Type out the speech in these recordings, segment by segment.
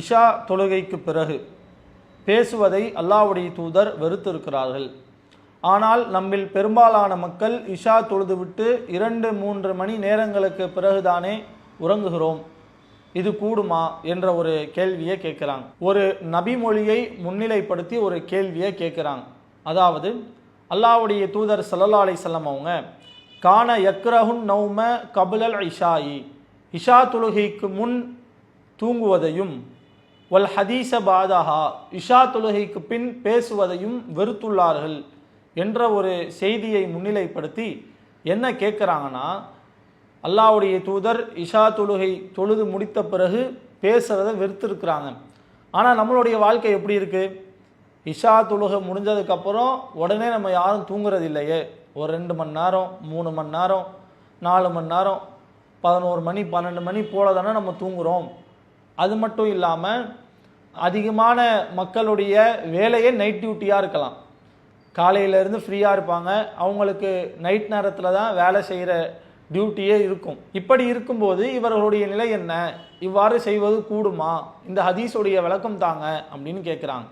இஷா தொழுகைக்கு பிறகு பேசுவதை அல்லாவுடைய தூதர் வெறுத்திருக்கிறார்கள். ஆனால் நம்மில் பெரும்பாலான மக்கள் இஷா தொழுதுவிட்டு இரண்டு மூன்று மணி நேரங்களுக்கு பிறகுதானே உறங்குகிறோம். இது கூடுமா என்ற ஒரு கேள்வியை கேட்குறாங்க ஒரு நபிமொழியை முன்னிலைப்படுத்தி ஒரு கேள்வியை கேட்குறாங்க அதாவது அல்லாவுடைய தூதர் ஸல்லல்லாஹு அலைஹி வஸல்லம் அவங்க காண யக்ரஹுன் நௌம கபுலல் இஷாயி. இஷா தொழுகைக்கு முன் தூங்குவதையும் வல் ஹதீச பாதஹா. இஷா தொழுகைக்கு பின் பேசுவதையும் வெறுத்துள்ளார்கள் என்ற ஒரு செய்தியை முன்னிலைப்படுத்தி என்ன கேட்குறாங்கன்னா அல்லாவுடைய தூதர் இஷா தொழுகை தொழுது முடித்த பிறகு பேசுகிறத வெறுத்திருக்கிறாங்க. ஆனால் நம்மளுடைய வாழ்க்கை எப்படி இருக்குது இஷா தொழுகை முடிஞ்சதுக்கப்புறம் உடனே நம்ம யாரும் தூங்குறது இல்லையே ஒரு ரெண்டு மணி நேரம் மூணு மணி நேரம் நாலு மணி நேரம் பதினோரு மணி பன்னெண்டு மணி போல தானே நம்ம தூங்குறோம். அது மட்டும் இல்லாமல் அதிகமான மக்களுடைய வேலையே நைட் டியூட்டியாக இருக்கலாம். காலையிலேருந்து ஃப்ரீயாக இருப்பாங்க. அவங்களுக்கு நைட் நேரத்தில் தான் வேலை செய்கிற டியூட்டியே இருக்கும். இப்படி இருக்கும்போது இவர்களுடைய நிலை என்ன? இவ்வாறு செய்வது கூடுமா? இந்த ஹதீஸுடைய விளக்கம் தாங்க அப்படின்னு கேட்குறாங்க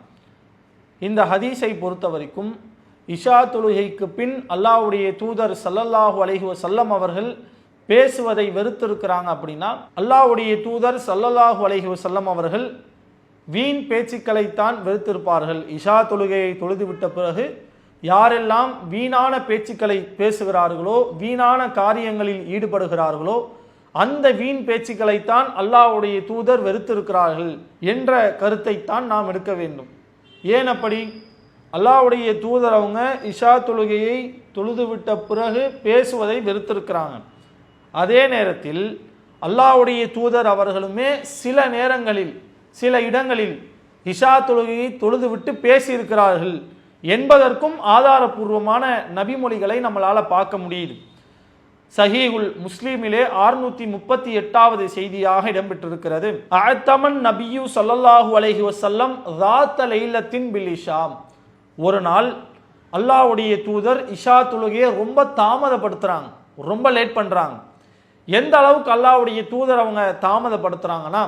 இந்த ஹதீஸை பொறுத்த வரைக்கும் இஷா தொழுகைக்கு பின் அல்லாஹ்வுடைய தூதர் சல்லல்லாஹு அலைஹி வசல்லம் அவர்கள் பேசுவதை வெறுத்திருக்கிறாங்க அப்படின்னா அல்லாஹ்வுடைய தூதர் சல்லல்லாஹு அலஹி வசல்லம் அவர்கள் வீண் பேச்சுக்களைத்தான் வெறுத்திருப்பார்கள். இஷா தொழுகையை தொழுதுவிட்ட பிறகு யாரெல்லாம் வீணான பேச்சுக்களை பேசுகிறார்களோ வீணான காரியங்களில் ஈடுபடுகிறார்களோ அந்த வீண் பேச்சுக்களைத்தான் அல்லாஹ்வுடைய தூதர் வெறுத்திருக்கிறார்கள் என்ற கருத்தைத்தான் நாம் எடுக்க வேண்டும். ஏன் அப்படி? அல்லாவுடைய தூதர் அவங்க இஷா தொழுகையை தொழுதுவிட்ட பிறகு பேசுவதை வெறுத்திருக்கிறாங்க. அதே நேரத்தில் அல்லாஹ்வுடைய தூதர் அவர்களுமே சில நேரங்களில் சில இடங்களில் இஷா தொழுகையை தொழுதுவிட்டு பேசியிருக்கிறார்கள் என்பதற்கும் ஆதாரபூர்வமான நபிமொழிகளை நம்மளால் பார்க்க முடியுது. சஹீகுல் முஸ்லீமிலே ஆறுநூத்தி முப்பத்தி எட்டாவது செய்தியாக இடம்பெற்றிருக்கிறது. அத்தமன் நபியு சல்லல்லாஹு அலஹி வசல்லம் ராத்த லைலத்தின் பில் இஷாம். ஒரு நாள் அல்லாஹ்வுடைய தூதர் இஷா தொழுகையை ரொம்ப தாமதப்படுத்துகிறாங்க ரொம்ப லேட் பண்ணுறாங்க எந்த அளவுக்கு அல்லாவுடைய தூதர் அவங்க தாமதப்படுத்துகிறாங்கன்னா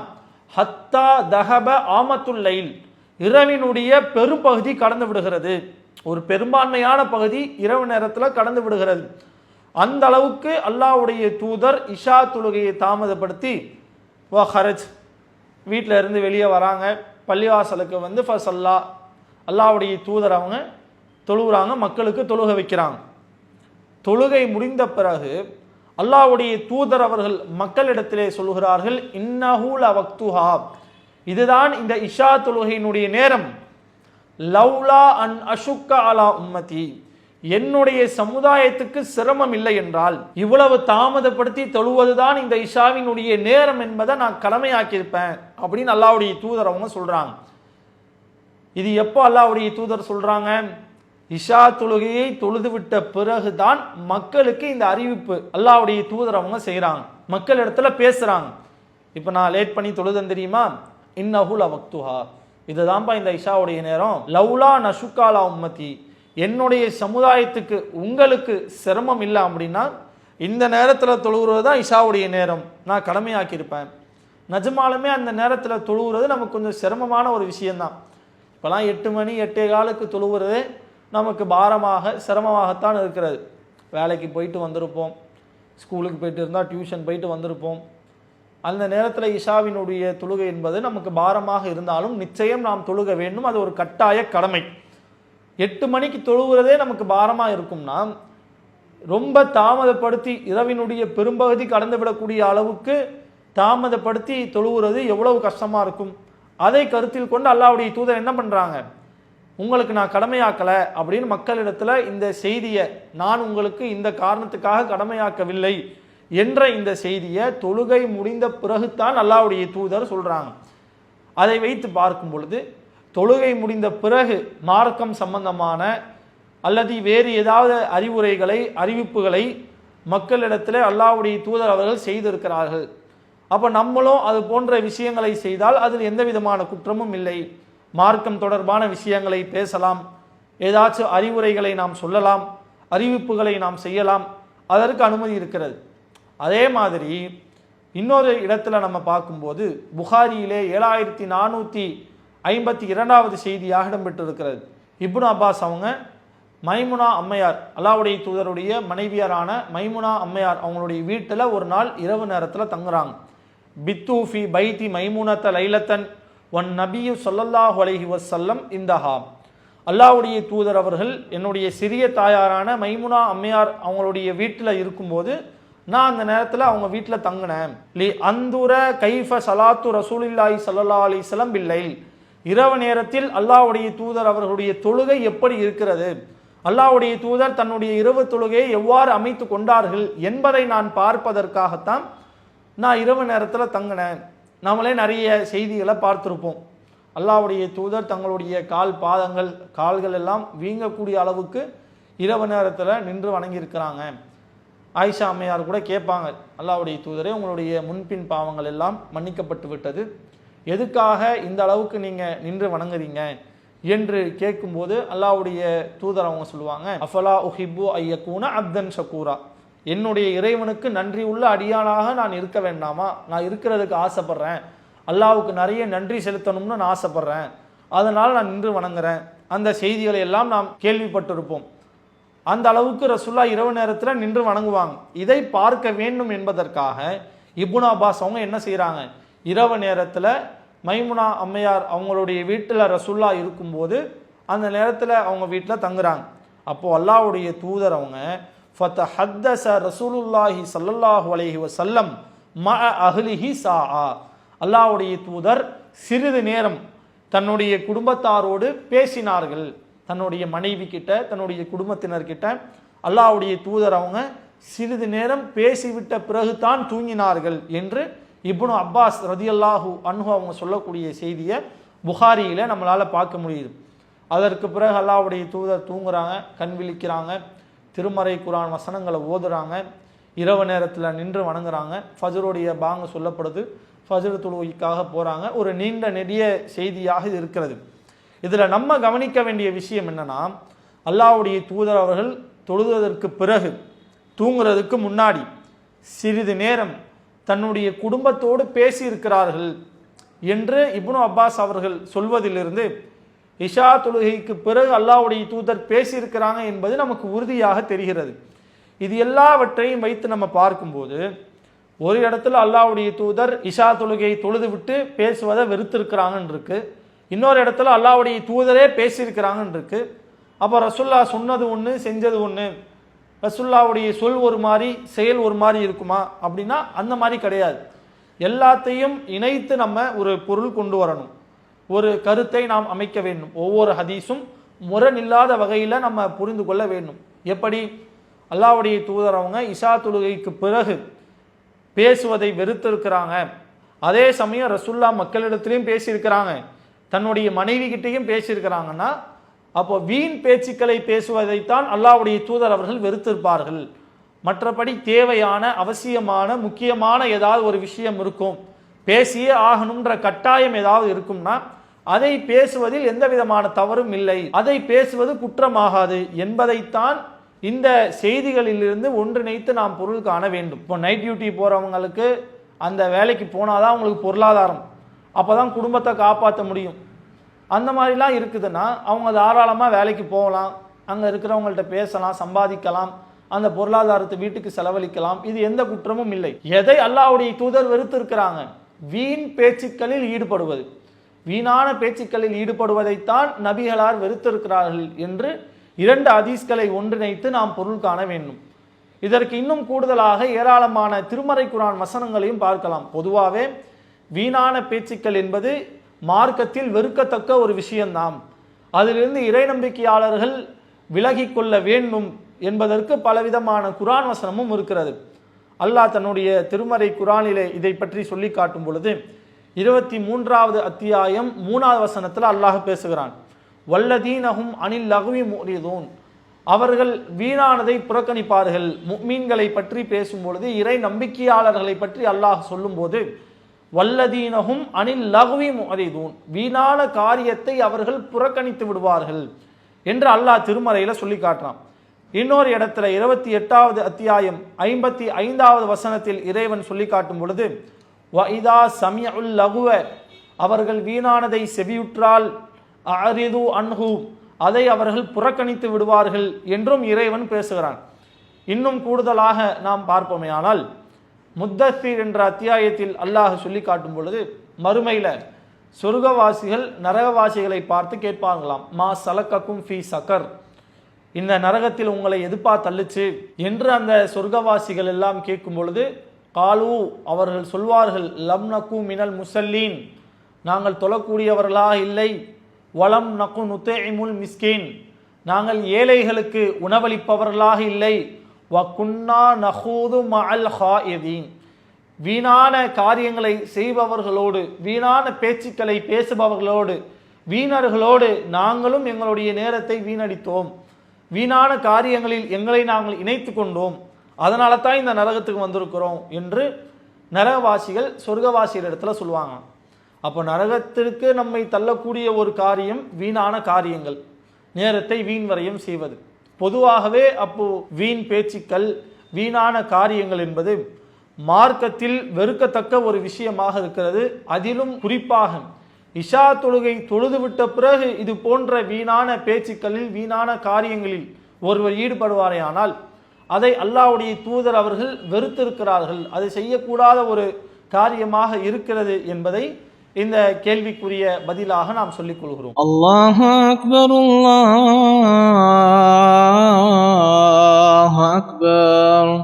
ஹத்தா தஹப ஆமத்துல் லைல் இரவினுடைய பெரும்பகுதி கடந்து விடுகிறது. ஒரு பெரும்பான்மையான பகுதி இரவு நேரத்தில் கடந்து விடுகிறது. அந்த அளவுக்கு அல்லாஹ்வுடைய தூதர் இஷா தொழுகையை தாமதப்படுத்தி வா ஹரஜ் வீட்டில் இருந்து வெளியே வராங்க. பள்ளிவாசலுக்கு வந்து ஃபசல்லா அல்லாஹ்வுடைய தூதர் அவங்க தொழுகிறாங்க மக்களுக்கு தொழுக வைக்கிறாங்க. தொழுகை முடிந்த பிறகு அல்லாவுடைய தூதர் அவர்கள் மக்களிடத்திலே சொல்கிறார்கள் இன்னஹூல் வக்துஹா இதுதான் இந்த இஷா தொழுகையினுடைய நேரம். லவ்லா அன் அஷுக்க அலா உம்மதி. என்னுடைய சமுதாயத்துக்கு சிரமம் இல்லை என்றால் இவ்வளவு தாமதப்படுத்தி தொழுவதுதான் இந்த இஷாவினுடைய நேரம் என்பதை நான் கடமையாக்கியிருப்பேன் அப்படின்னு அல்லாவுடைய தூதர் அவங்க சொல்றாங்க. இது எப்போ அல்லாவுடைய தூதர் சொல்றாங்க? இஷா தொழுகையை தொழுதுவிட்ட பிறகுதான் மக்களுக்கு இந்த அறிவிப்பு. அல்லாவுடைய தூதர் அவங்க செய்கிறாங்க மக்கள் இடத்துல பேசுகிறாங்க இப்போ நான் லேட் பண்ணி தொழுதன் தெரியுமா? இன்னஹுல வக்துஹா இதுதான்ப்பா இந்த இஷாவுடைய நேரம். லவ்லா நஷுக்காலா உம்மதி. என்னுடைய சமுதாயத்துக்கு உங்களுக்கு சிரமம் இல்லை அப்படின்னா இந்த நேரத்தில் தொழுகிறது தான் இஷாவுடைய நேரம். நான் கடமையாக்கியிருப்பேன். நிஜமாலுமே அந்த நேரத்தில் தொழுகிறது நமக்கு கொஞ்சம் சிரமமான ஒரு விஷயந்தான் இப்போலாம் எட்டு மணி எட்டே காலுக்கு தொழுகிறது நமக்கு பாரமாக சிரமமாகத்தான் இருக்கிறது. வேலைக்கு போயிட்டு வந்திருப்போம். ஸ்கூலுக்கு போயிட்டு இருந்தால் டியூஷன் போயிட்டு வந்திருப்போம். அந்த நேரத்தில் இஷாவினுடைய தொழுகை என்பது நமக்கு பாரமாக இருந்தாலும் நிச்சயம் நாம் தொழுக வேண்டும். அது ஒரு கட்டாய கடமை. எட்டு மணிக்கு தொழுகிறதே நமக்கு பாரமாக இருக்கும்னா ரொம்ப தாமதப்படுத்தி இரவினுடைய பெரும்பகுதி கடந்து விடக்கூடிய அளவுக்கு தாமதப்படுத்தி தொழுகிறது எவ்வளவு கஷ்டமாக இருக்கும். அதை கருத்தில் கொண்டு அல்லாவுடைய தூதர் என்ன பண்ணுறாங்க உங்களுக்கு நான் கடமையாக்கலை அப்படின்னு மக்களிடத்தில் இந்த செய்தியை நான் உங்களுக்கு இந்த காரணத்துக்காக கடமையாக்கவில்லை என்ற இந்த செய்தியை தொழுகை முடிந்த பிறகுத்தான் அல்லாவுடைய தூதர் சொல்கிறாங்க அதை வைத்து பார்க்கும் பொழுது தொழுகை முடிந்த பிறகு மார்க்கம் சம்பந்தமான அல்லது வேறு ஏதாவது அறிவுரைகளை அறிவிப்புகளை மக்களிடத்தில் அல்லாவுடைய தூதர் அவர்கள் செய்திருக்கிறார்கள். அப்போ நம்மளும் அது போன்ற விஷயங்களை செய்தால் அதில் எந்த விதமான குற்றமும் இல்லை. மார்க்கம் தொடர்பான விஷயங்களை பேசலாம். ஏதாச்சும் அறிவுரைகளை நாம் சொல்லலாம். அறிவிப்புகளை நாம் செய்யலாம். அதற்கு அனுமதி இருக்கிறது. அதே மாதிரி இன்னொரு இடத்துல நம்ம பார்க்கும்போது புகாரியிலே ஏழாயிரத்தி நானூற்றி ஐம்பத்தி இரண்டாவது செய்தியாக இடம்பெற்றிருக்கிறது. இப்னு அப்பாஸ் அவங்க மைமுனா அம்மையார் அல்லாவுடைய தூதருடைய மனைவியரான மைமுனா அம்மையார் அவங்களுடைய வீட்டில் ஒரு நாள் இரவு நேரத்தில் தங்குறாங்க. பித்தூஃபி பைத்தி மைமுனத்த லைலத்தன் ஒன் நபியு சொல்லல்லாஹு அலஹி வசல்லம் இந்தஹா. அல்லாவுடைய தூதர் அவர்கள் என்னுடைய சிறிய தாயாரான மைமுனா அம்மையார் அவங்களுடைய வீட்டில் இருக்கும்போது நான் அந்த நேரத்தில் அவங்க வீட்டில் தங்கினேன். லி அந்துர கைஃப சலாத்து ரசூலில்லாய் சல்லா அலைஹி பில்லைல். இரவு நேரத்தில் அல்லாவுடைய தூதர் அவர்களுடைய தொழுகை எப்படி இருக்கிறது? அல்லாவுடைய தூதர் தன்னுடைய இரவு தொழுகையை எவ்வாறு அமைத்து கொண்டார்கள் என்பதை நான் பார்ப்பதற்காகத்தான் நான் இரவு நேரத்தில் தங்கினேன். நாமளே நிறைய செய்திகளை பார்த்துருப்போம். அல்லாவுடைய தூதர் தங்களுடைய கால் பாதங்கள் கால்கள் எல்லாம் வீங்கக்கூடிய அளவுக்கு இரவு நேரத்தில் நின்று வணங்கியிருக்கிறாங்க. ஆயிஷா அம்மையார் கூட கேட்பாங்க அல்லாவுடைய தூதரே உங்களுடைய முன்பின் பாவங்கள் எல்லாம் மன்னிக்கப்பட்டு விட்டது. எதுக்காக இந்த அளவுக்கு நீங்கள் நின்று வணங்குறீங்க? என்று கேட்கும்போது அல்லாவுடைய தூதர் அவங்க சொல்லுவாங்க அஃபலா உஹிபு ஐயக்கூன அப்தன் ஷக்கூரா என்னுடைய இறைவனுக்கு நன்றி உள்ள அடியானாக நான் இருக்க வேண்டாமா? நான் இருக்கிறதுக்கு ஆசைப்படுறேன். அல்லாவுக்கு நிறைய நன்றி செலுத்தணும்னு நான் ஆசைப்பட்றேன். அதனால் நான் நின்று வணங்குறேன். அந்த செய்திகளை எல்லாம் நாம் கேள்விப்பட்டிருப்போம். அந்த அளவுக்கு ரசுல்லா இரவு நேரத்தில் நின்று வணங்குவாங்க. இதை பார்க்க வேண்டும் என்பதற்காக இபுனா அப்பாஸ் அவங்க என்ன செய்கிறாங்க இரவு நேரத்தில் மைமுனா அம்மையார் அவங்களுடைய வீட்டில் ரசுல்லா இருக்கும்போது அந்த நேரத்தில் அவங்க வீட்டில் தங்குறாங்க. அப்போது அல்லாஹ்வுடைய தூதர் அவங்க ஃபத்த ஹத்தச ரசூலுல்லாஹி சல்லல்லாஹு அலைஹி வஸல்லம் ம அஹ்லிஹி சாஆ. அல்லாஹ்வுடைய தூதர் சிறிது நேரம் தன்னுடைய குடும்பத்தாரோடு பேசினார்கள். தன்னுடைய மனைவி கிட்ட தன்னுடைய குடும்பத்தினர்கிட்ட அல்லாஹ்வுடைய தூதர் அவங்க சிறிது நேரம் பேசிவிட்ட பிறகு தான் தூங்கினார்கள் என்று இப்னு அப்பாஸ் ரதியல்லாஹு அன்ஹு அவங்க சொல்லக்கூடிய செய்தியை புகாரியில் நம்மளால் பார்க்க முடியுது. அதற்கு பிறகு அல்லாவுடைய தூதர் தூங்குறாங்க கண் விழிக்கிறாங்க. திருமறை குரான் வசனங்களை ஓதுறாங்க. இரவு நேரத்தில் நின்று வணங்குறாங்க. ஃபஜருடைய பாங்கு சொல்லப்படுது. ஃபஜர் தொழுகைக்காக போகிறாங்க ஒரு நீண்ட நெடிய செய்தியாக இது இருக்கிறது. இதில் நம்ம கவனிக்க வேண்டிய விஷயம் என்னென்னா அல்லாவுடைய தூதர் அவர்கள் தொழுவதற்கு பிறகு தூங்குறதுக்கு முன்னாடி சிறிது நேரம் தன்னுடைய குடும்பத்தோடு பேசியிருக்கிறார்கள் என்று இப்னு அப்பாஸ் அவர்கள் சொல்வதிலிருந்து இஷா தொழுகைக்கு பிறகு அல்லாவுடைய தூதர் பேசியிருக்கிறாங்க என்பது நமக்கு உறுதியாக தெரிகிறது. இது எல்லாவற்றையும் வைத்து நம்ம பார்க்கும்போது ஒரு இடத்துல அல்லாவுடைய தூதர் இஷா தொழுகையை தொழுது விட்டு பேசுவதை வெறுத்திருக்கிறாங்கன்னு இருக்கு இன்னொரு இடத்துல அல்லாவுடைய தூதரே பேசியிருக்கிறாங்கன்னு இருக்கு அப்போ ரசுல்லா சொன்னது ஒன்று செஞ்சது ஒன்று ரசுல்லாவுடைய சொல் ஒரு மாதிரி செயல் ஒரு மாதிரி இருக்குமா அப்படின்னா அந்த மாதிரி கிடையாது. எல்லாத்தையும் இணைத்து நம்ம ஒரு பொருள் கொண்டு வரணும். ஒரு கருத்தை நாம் அமைக்க வேண்டும். ஒவ்வொரு ஹதீஸும் முரணில்லாத வகையில் நம்ம புரிந்து கொள்ள வேண்டும். எப்படி? அல்லாவுடைய தூதர் அவங்க இஷா தொழுகைக்கு பிறகு பேசுவதை வெறுத்திருக்கிறாங்க. அதே சமயம் ரசுல்லா மக்களிடத்திலையும் பேசியிருக்கிறாங்க. தன்னுடைய மனைவி கிட்டேயும் பேசியிருக்கிறாங்கன்னா அப்போ வீண் பேச்சுக்களை பேசுவதைத்தான் அல்லாவுடைய தூதர் அவர்கள் வெறுத்திருப்பார்கள். மற்றபடி தேவையான அவசியமான முக்கியமான ஏதாவது ஒரு விஷயம் இருக்கும். பேசியே ஆகணுன்ற கட்டாயம் ஏதாவது இருக்கும்னா அதை பேசுவதில் எந்த விதமான தவறும் இல்லை. அதை பேசுவது குற்றமாகாது என்பதைத்தான் இந்த செய்திகளிலிருந்து ஒன்றிணைத்து நாம் பொருள் காண வேண்டும். இப்போ நைட் டியூட்டி போகிறவங்களுக்கு அந்த வேலைக்கு போனாதான் அவங்களுக்கு பொருளாதாரம். அப்போ தான் குடும்பத்தை காப்பாற்ற முடியும். அந்த மாதிரிலாம் இருக்குதுன்னா அவங்க தாராளமாக வேலைக்கு போகலாம். அங்கே இருக்கிறவங்கள்ட்ட பேசலாம் சம்பாதிக்கலாம். அந்த பொருளாதாரத்தை வீட்டுக்கு செலவழிக்கலாம். இது எந்த குற்றமும் இல்லை. எதை அல்லாவுடைய தூதர் வெறுத்து இருக்கிறாங்க வீண் பேச்சுக்களில் ஈடுபடுவது. வீணான பேச்சுக்களில் ஈடுபடுவதைத்தான் நபிகளார் வெறுத்திருக்கிறார்கள் என்று இரண்டு அதீஸ்களை ஒன்றிணைத்து நாம் பொருள் காண வேண்டும். இதற்கு இன்னும் கூடுதலாக ஏராளமான திருமறை குரான் வசனங்களையும் பார்க்கலாம். பொதுவாகவே வீணான பேச்சுக்கள் என்பது மார்க்கத்தில் வெறுக்கத்தக்க ஒரு விஷயம்தான் அதிலிருந்து இறை நம்பிக்கையாளர்கள் விலகிக்கொள்ள வேண்டும் என்பதற்கு பலவிதமான குரான் வசனமும் இருக்கிறது. அல்லாஹ் தன்னுடைய திருமறை குரானிலே இதை பற்றி சொல்லி காட்டும் பொழுது இருபத்தி மூன்றாவது அத்தியாயம் மூணாவது வசனத்தில் அல்லாஹ் பேசுகிறான். வல்லதீனகும் அனில் லகுவி முறிதூன் அவர்கள் வீணானதை புறக்கணிப்பார்கள். முக்மீன்களை பற்றி பேசும்பொழுது இறை நம்பிக்கையாளர்களை பற்றி அல்லாஹ் சொல்லும்போது வல்லதீனகும் அனில் லகுவி முறிதூன் வீணான காரியத்தை அவர்கள் புறக்கணித்து விடுவார்கள் என்று அல்லாஹ் திருமறையில் சொல்லி காட்டுறான். இன்னொரு இடத்துல இருபத்தி எட்டாவது அத்தியாயம் ஐம்பத்தி ஐந்தாவது வசனத்தில் இறைவன் சொல்லி காட்டும் பொழுது வைதா சமியுல் லகுவ. அவர்கள் வீணானதை செவியுற்றால் அரிது அன்ஹு. அதை அவர்கள் புறக்கணித்து விடுவார்கள் என்றும் இறைவன் பேசுகிறான். இன்னும் கூடுதலாக நாம் பார்ப்போமே ஆனால் முத்தசீர் என்ற அத்தியாயத்தில் அல்லாஹ் சொல்லி காட்டும் பொழுது மறுமையில் சொர்க்கவாசிகள் நரகவாசிகளை பார்த்து கேட்பாங்களாம் மா சலக்கக்கும் ஃபி சக்கர். இந்த நரகத்தில் உங்களை எதுப்பா தள்ளுச்சு? என்று அந்த சொர்க்கவாசிகள் எல்லாம் கேட்கும் பொழுது காலு அவர்கள் சொல்வார்கள் லம் நக்கு மினல் முசல்லீன். நாங்கள் தொழக்கூடியவர்களாக இல்லை. வளம் நக்கு நுத்தேமுல் மிஸ்கீன். நாங்கள் ஏழைகளுக்கு உணவளிப்பவர்களாக இல்லை. வ குன்னா நஹூது மஅல் ஹாயதீன். வீணான காரியங்களை செய்பவர்களோடு வீணான பேச்சுக்களை பேசுபவர்களோடு வீணர்களோடு நாங்களும் எங்களுடைய நேரத்தை வீணடித்தோம். வீணான காரியங்களில் எங்களை நாங்கள் இணைத்து கொண்டோம். அதனால தான் இந்த நரகத்துக்கு வந்திருக்கிறோம் என்று நரகவாசிகள் சொர்க்கவாசிகள் இடத்துல சொல்லுவாங்க. அப்போ நரகத்திற்கு நம்மை தள்ளக்கூடிய ஒரு காரியம் வீணான காரியங்கள். நேரத்தை வீண் வரையும் செய்வது. பொதுவாகவே அப்போ வீண் பேச்சுக்கள் வீணான காரியங்கள் என்பது மார்க்கத்தில் வெறுக்கத்தக்க ஒரு விஷயமாக இருக்கிறது. அதிலும் குறிப்பாக இஷா தொழுகை தொழுதுவிட்ட பிறகு இது போன்ற வீணான பேச்சுக்களில் வீணான காரியங்களில் ஒருவர் ஈடுபடுவாரே ஆனால் அதை அல்லாவுடைய தூதர் அவர்கள் வெறுத்திருக்கிறார்கள். அதை செய்யக்கூடாத ஒரு காரியமாக இருக்கிறது என்பதை இந்த கேள்விக்குரிய பதிலாக நாம் சொல்லிக் கொள்கிறோம். அல்லாஹ் அக்பர் அல்லாஹ் அக்பர்.